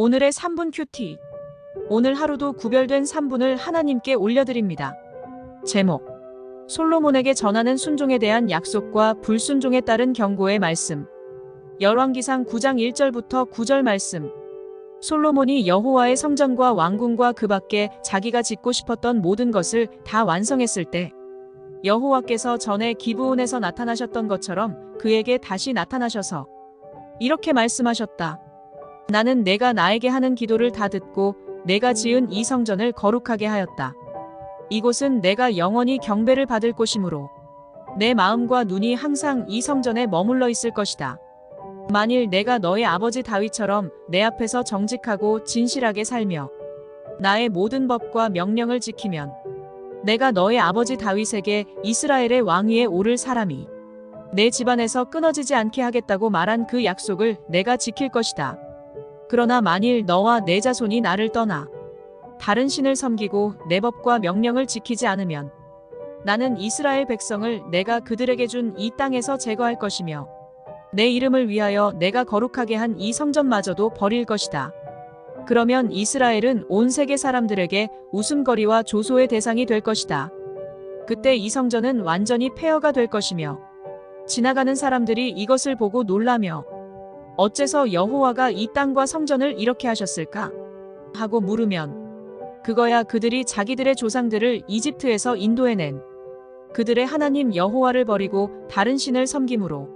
오늘의 3분 큐티. 오늘 하루도 구별된 3분을 하나님께 올려드립니다. 제목. 솔로몬에게 전하는 순종에 대한 약속과 불순종에 따른 경고의 말씀. 열왕기상 9장 1절부터 9절 말씀. 솔로몬이 여호와의 성전과 왕궁과 그 밖에 자기가 짓고 싶었던 모든 것을 다 완성했을 때 여호와께서 전에 기브온에서 나타나셨던 것처럼 그에게 다시 나타나셔서 이렇게 말씀하셨다. 나는 내가 나에게 하는 기도를 다 듣고 내가 지은 이 성전을 거룩하게 하였다. 이곳은 내가 영원히 경배를 받을 곳이므로 내 마음과 눈이 항상 이 성전에 머물러 있을 것이다. 만일 내가 너의 아버지 다윗처럼 내 앞에서 정직하고 진실하게 살며 나의 모든 법과 명령을 지키면 내가 너의 아버지 다윗에게 이스라엘의 왕위에 오를 사람이 내 집안에서 끊어지지 않게 하겠다고 말한 그 약속을 내가 지킬 것이다. 그러나 만일 너와 내 자손이 나를 떠나 다른 신을 섬기고 내 법과 명령을 지키지 않으면 나는 이스라엘 백성을 내가 그들에게 준 이 땅에서 제거할 것이며 내 이름을 위하여 내가 거룩하게 한 이 성전마저도 버릴 것이다. 그러면 이스라엘은 온 세계 사람들에게 웃음거리와 조소의 대상이 될 것이다. 그때 이 성전은 완전히 폐허가 될 것이며 지나가는 사람들이 이것을 보고 놀라며 어째서 여호와가 이 땅과 성전을 이렇게 하셨을까? 하고 물으면 그거야 그들이 자기들의 조상들을 이집트에서 인도해낸 그들의 하나님 여호와를 버리고 다른 신을 섬김으로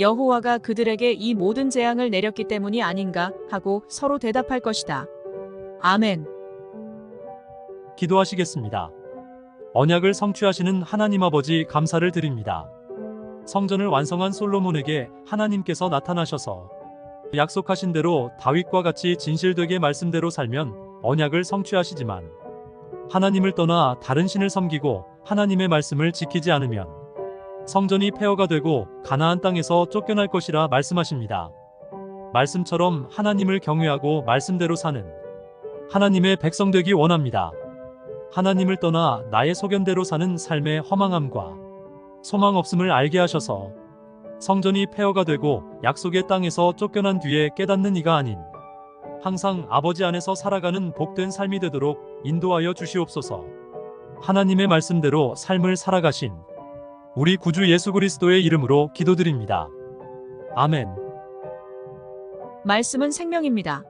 여호와가 그들에게 이 모든 재앙을 내렸기 때문이 아닌가 하고 서로 대답할 것이다. 아멘. 기도하시겠습니다. 언약을 성취하시는 하나님 아버지 감사를 드립니다. 성전을 완성한 솔로몬에게 하나님께서 나타나셔서 약속하신 대로 다윗과 같이 진실되게 말씀대로 살면 언약을 성취하시지만 하나님을 떠나 다른 신을 섬기고 하나님의 말씀을 지키지 않으면 성전이 폐허가 되고 가나안 땅에서 쫓겨날 것이라 말씀하십니다. 말씀처럼 하나님을 경외하고 말씀대로 사는 하나님의 백성 되기 원합니다. 하나님을 떠나 나의 소견대로 사는 삶의 허망함과 소망 없음을 알게 하셔서 성전이 폐허가 되고 약속의 땅에서 쫓겨난 뒤에 깨닫는 이가 아닌 항상 아버지 안에서 살아가는 복된 삶이 되도록 인도하여 주시옵소서. 하나님의 말씀대로 삶을 살아가신 우리 구주 예수 그리스도의 이름으로 기도드립니다. 아멘. 말씀은 생명입니다.